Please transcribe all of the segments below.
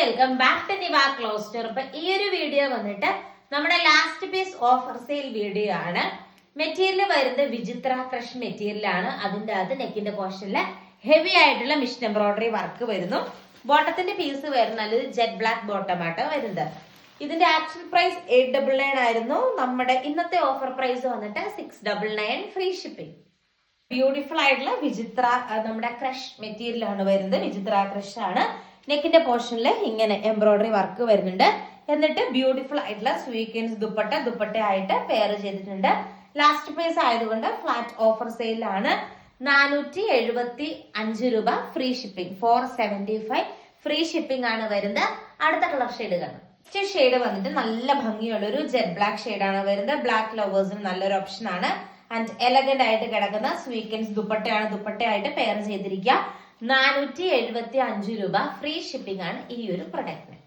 Welcome back to Niva closet അപ്പൊ ഈ ഒരു വീഡിയോ വന്നിട്ട് നമ്മുടെ last piece offer sale video ആണ്. മെറ്റീരിയൽ വരുന്നത് വിചിത്ര ക്രഷ് മെറ്റീരിയൽ ആണ്. അതിന്റെ അകത്ത് നെക്കിന്റെ പോർഷനിൽ ഹെവി ആയിട്ടുള്ള മിഷൻ എംബ്രോയിഡറി വർക്ക് വരുന്നു. ബോട്ടത്തിന്റെ പീസ് വരുന്നത് ജെറ്റ് ബ്ലാക്ക് ബോട്ടം ആട്ടോ വരുന്നത്. ഇതിന്റെ actual price eight double nine ആയിരുന്നു. നമ്മുടെ ഇന്നത്തെ ഓഫർ പ്രൈസ് വന്നിട്ട് six double nine free shipping beautiful ആയിട്ടുള്ള വിചിത്ര നമ്മുടെ ക്രഷ് മെറ്റീരിയൽ ആണ് വരുന്നത്. വിചിത്ര ക്രഷ് ആണ്. നെക്കിന്റെ പോർഷനിൽ ഇങ്ങനെ എംബ്രോയിഡറി വർക്ക് വരുന്നുണ്ട്. എന്നിട്ട് ബ്യൂട്ടിഫുൾ ആയിട്ടുള്ള സ്വീക്കൻസ് ദുപ്പട്ട ദുപ്പട്ട ആയിട്ട് പെയർ ചെയ്തിട്ടുണ്ട്. ലാസ്റ്റ് പ്രൈസ് ആയതുകൊണ്ട് ഫ്ലാറ്റ് ഓഫർ സെയിലാണ് നാനൂറ്റി എഴുപത്തി അഞ്ച് രൂപ free shipping four seventy five free shipping ആണ് വരുന്നത്. അടുത്ത കളർ ഷെയ്ഡ് കാണാം. ഷെയ്ഡ് വന്നിട്ട് നല്ല ഭംഗിയുള്ള ഒരു ജെറ്റ് ബ്ലാക്ക് ഷെയ്ഡ് ആണ് വരുന്നത്. ബ്ലാക്ക് ലവേഴ്സിന് നല്ലൊരു ഓപ്ഷൻ ആണ്. ആൻഡ് എലഗന്റ് ആയിട്ട് കിടക്കുന്ന സ്വീക്കൻസ് ദുപ്പട്ടയാണ് ദുപ്പട്ടയായിട്ട് പെയർ ചെയ്തിരിക്കുക. നാനൂറ്റി എഴുപത്തി അഞ്ച് രൂപ ഫ്രീ ഷിപ്പിംഗ് ആണ് ഈ ഒരു പ്രൊഡക്റ്റിന്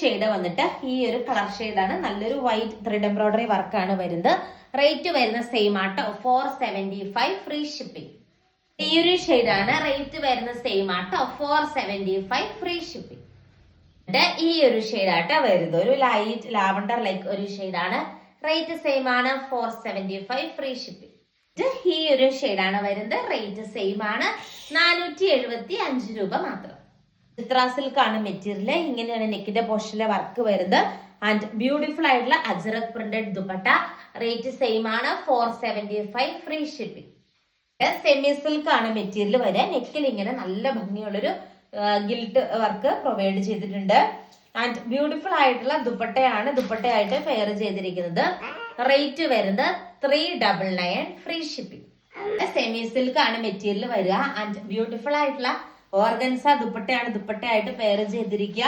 ഷെയ്ഡ് വന്നിട്ട് ഈ ഒരു കളർ ഷെയ്ഡാണ് നല്ലൊരു വൈറ്റ് ത്രെഡ് എംബ്രോയിഡറി വർക്കാണ് വരുന്നത്. റേറ്റ് വരുന്ന സെയിം ആട്ടോ. Four seventy five free shipping ഈ ഒരു ഷെയ്ഡാണ് റേറ്റ് വരുന്ന സെയിം ആട്ടോ. Four seventy five free shipping ഈ ഒരു ഷെയ്ഡാട്ടോ വരുന്നത്. ഒരു ലൈറ്റ് ലാവണ്ടർ ലൈക്ക് ഒരു ഷെയ്ഡാണ് റേറ്റ് സെയിം ആണ്. Four seventy five free shipping ഈ ഒരു ഷെയ്ഡാണ് വരുന്നത്. റേറ്റ് സെയിം ആണ്. നാനൂറ്റി എഴുപത്തി അഞ്ച് രൂപ മാത്രം. ചിത്ര സിൽക്ക് മെറ്റീരിയൽ ഇങ്ങനെയാണ് നെക്കിന്റെ പോർഷനിലെ വർക്ക് വരുന്നത്. ആൻഡ് ബ്യൂട്ടിഫുൾ ആയിട്ടുള്ള ajrak printed dupatta. Rate same ആണ്. Four seventy five free shipping semi silk ആണ് മെറ്റീരിയൽ വരിക നെക്കിൽ ഇങ്ങനെ നല്ല ഭംഗിയുള്ളൊരു ഗിൽട്ട് വർക്ക് പ്രൊവൈഡ് ചെയ്തിട്ടുണ്ട്. ആൻഡ് ബ്യൂട്ടിഫുൾ ആയിട്ടുള്ള ദുപ്പട്ടയാണ് ദുപ്പട്ടയായിട്ട് ഫെയർ ചെയ്തിരിക്കുന്നത്. റേറ്റ് വരുന്നത് three double nine free shipping semi silk ആണ് മെറ്റീരിയൽ വരിക. ആൻഡ് ബ്യൂട്ടിഫുൾ ആയിട്ടുള്ള ഓർഗൻസ ദുപ്പട്ടയാണ്. ദുപ്പട്ടയായിട്ട് പെയർ ചെയ്തിരിക്കുക.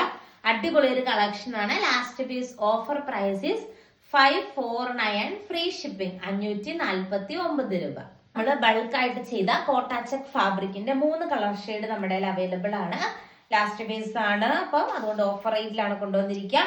അടിപൊളി ഒരു കളക്ഷൻ ആണ്. Last piece offer prices five four nine free shipping അഞ്ഞൂറ്റി നാൽപ്പത്തി ഒമ്പത് രൂപ നമ്മൾ ബൾക്കായിട്ട് ചെയ്ത കോട്ടാച്ചക് ഫാബ്രിക്കിന്റെ മൂന്ന് കളർ ഷെയ്ഡ് നമ്മുടെ അവൈലബിൾ ആണ്. ലാസ്റ്റ് പീസ് ആണ്. അപ്പം അതുകൊണ്ട് ഓഫർ റേറ്റിലാണ് കൊണ്ടുവന്നിരിക്കുക.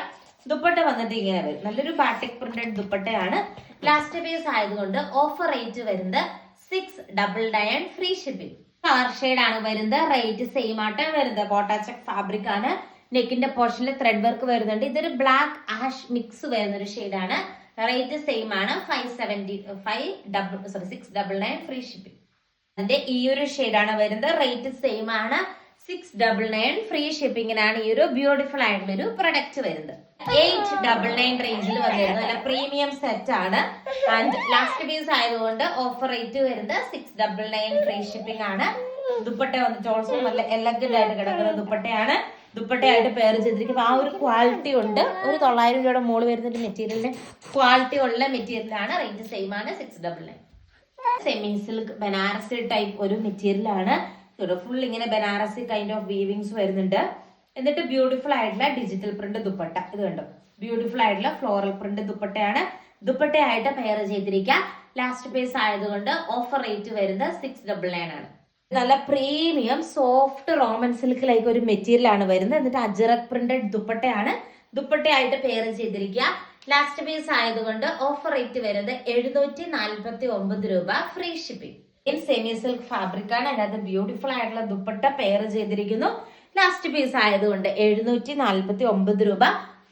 ദുപ്പട്ട വന്നിട്ട് ഇങ്ങനെ വരും. നല്ലൊരു ബാട്ടിക് പ്രിന്റഡ് ദുപ്പട്ടയാണ്. ലാസ്റ്റ് പീസ് ആയതുകൊണ്ട് ഓഫർ റേറ്റ് വരുന്നത് six double nine free shipping colour shade ആണ് വരുന്നത്. റേറ്റ് സെയിം ആയിട്ട് വരുന്നത്. കോട്ടാച്ചക് ഫാബ്രിക് ആണ്. നെക്കിന്റെ പോർഷനിൽ ത്രെഡ് വർക്ക് വരുന്നുണ്ട്. ഇതൊരു ബ്ലാക്ക് ആഷ് മിക്സ് വരുന്ന ഒരു ആണ്. റേറ്റ് സെയിം ആണ്. Five seventy five double sorry six double nine free shipping അതിന്റെ ഈ ഒരു ഷെയ്ഡാണ് വരുന്നത്. റേറ്റ് സെയിം ആണ്. സിക്സ് ഡബിൾ നയൻ ഫ്രീ ഷിപ്പിംഗിനാണ് ഈ ഒരു ബ്യൂട്ടിഫുൾ ആയിട്ടുള്ള ഒരു പ്രൊഡക്റ്റ് വരുന്നത്. എയ്റ്റ് ഡബിൾ നയൻ റേഞ്ചിൽ വന്നിരുന്നു. അല്ല പ്രീമിയം സെറ്റ് ആണ്. ആൻഡ് ലാസ്റ്റ് പീസ് ആയതുകൊണ്ട് ഓഫർ റേറ്റ് വരുന്നത് six double nine free shipping ആണ് ദുപ്പട്ട വന്നിട്ട് ഓൾസോ നല്ല എലഗന്റ് ആയിട്ട് കിടക്കുന്ന ദുപ്പട്ടയാണ്. ദുപ്പട്ടയായിട്ട് പെയർ ചെയ്തിരിക്കും ആ ഒരു ക്വാളിറ്റി ഉണ്ട്. ഒരു തൊള്ളായിരം രൂപയുടെ മോൾ വരുന്ന ഒരു മെറ്റീരിയലിന്റെ ക്വാളിറ്റി ഉള്ള മെറ്റീരിയലാണ് റേഞ്ച് സെയിം ആണ് six double nine semi silk Banarasi type ഒരു മെറ്റീരിയൽ ആണ് ഫുൾ ഇങ്ങനെ ബനാറസി കൈൻഡ് ഓഫ് വീവിങ്സ് വരുന്നുണ്ട്. എന്നിട്ട് ബ്യൂട്ടിഫുൾ ആയിട്ടുള്ള ഡിജിറ്റൽ പ്രിന്റ് ദുപ്പട്ട. ഇത് കണ്ടോ? ബ്യൂട്ടിഫുൾ ആയിട്ടുള്ള ഫ്ലോറൽ പ്രിന്റ് ദുപ്പട്ടയാണ്. ദുപ്പട്ടയായിട്ട് പെയർ ചെയ്തിരിക്കുക. ലാസ്റ്റ് പീസ് ആയതുകൊണ്ട് ഓഫർ റേറ്റ് വരുന്നത് സിക്സ് ഡബിൾ നയൻ ആണ്. നല്ല premium soft Roman silk like ഒരു മെറ്റീരിയൽ ആണ് വരുന്നത്. എന്നിട്ട് അജറക് പ്രിന്റഡ് ദുപ്പട്ടയാണ്. ദുപ്പട്ടയായിട്ട് പെയർ ചെയ്തിരിക്കുക. ലാസ്റ്റ് പീസ് ആയതുകൊണ്ട് ഓഫർ റേറ്റ് വരുന്നത് എഴുന്നൂറ്റി നാൽപ്പത്തി ഒമ്പത് രൂപ free shipping semi silk fabric ആണ്. അതിനകത്ത് ബ്യൂട്ടിഫുൾ ആയിട്ടുള്ള ദുപ്പട്ട പെയർ ചെയ്തിരിക്കുന്നു. ലാസ്റ്റ് പീസ് ആയതുകൊണ്ട് എഴുന്നൂറ്റി നാൽപ്പത്തി ഒമ്പത് രൂപ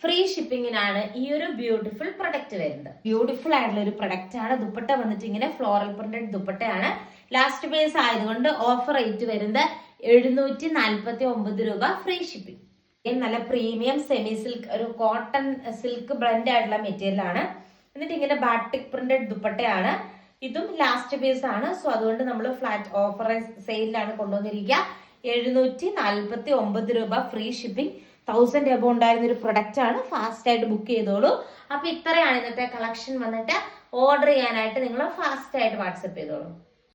ഫ്രീ ഷിപ്പിങ്ങിനാണ് ഈ ഒരു ബ്യൂട്ടിഫുൾ പ്രൊഡക്റ്റ് വരുന്നത്. ബ്യൂട്ടിഫുൾ ആയിട്ടുള്ള ഒരു പ്രൊഡക്റ്റ് ആണ്. ദുപ്പട്ട വന്നിട്ട് ഇങ്ങനെ ഫ്ലോറൽ പ്രിന്റഡ് ദുപ്പട്ടയാണ്. ലാസ്റ്റ് പീസ് ആയതുകൊണ്ട് ഓഫർ റേറ്റ് വരുന്നത് എഴുന്നൂറ്റി നാൽപ്പത്തി ഒമ്പത് രൂപ ഫ്രീ ഷിപ്പിംഗ് നല്ല പ്രീമിയം സെമി സിൽക്ക് ഒരു കോട്ടൺ സിൽക്ക് ബ്ലെൻഡ് ആയിട്ടുള്ള മെറ്റീരിയൽ ആണ്. എന്നിട്ട് ഇങ്ങനെ ബാട്ടിക് പ്രിന്റഡ് ദുപ്പട്ടയാണ്. ഇതും ലാസ്റ്റ് പീസ് ആണ്. സോ അതുകൊണ്ട് നമ്മൾ ഫ്ലാറ്റ് ഓഫർ സെയിലാണ് കൊണ്ടുവന്നിരിക്കുക. എഴുന്നൂറ്റി നാൽപ്പത്തി ഒമ്പത് രൂപ ഫ്രീ ഷിപ്പിംഗ് തൗസൻഡ് എബോ ഉണ്ടായിരുന്ന ഒരു പ്രൊഡക്റ്റ് ആണ്. ഫാസ്റ്റ് ആയിട്ട് ബുക്ക് ചെയ്തോളൂ. അപ്പൊ ഇത്രയാണ് ഇന്നത്തെ കളക്ഷൻ വന്നിട്ട് ഓർഡർ ചെയ്യാനായിട്ട് നിങ്ങൾ ഫാസ്റ്റ് ആയിട്ട് വാട്സപ്പ് ചെയ്തോളൂ.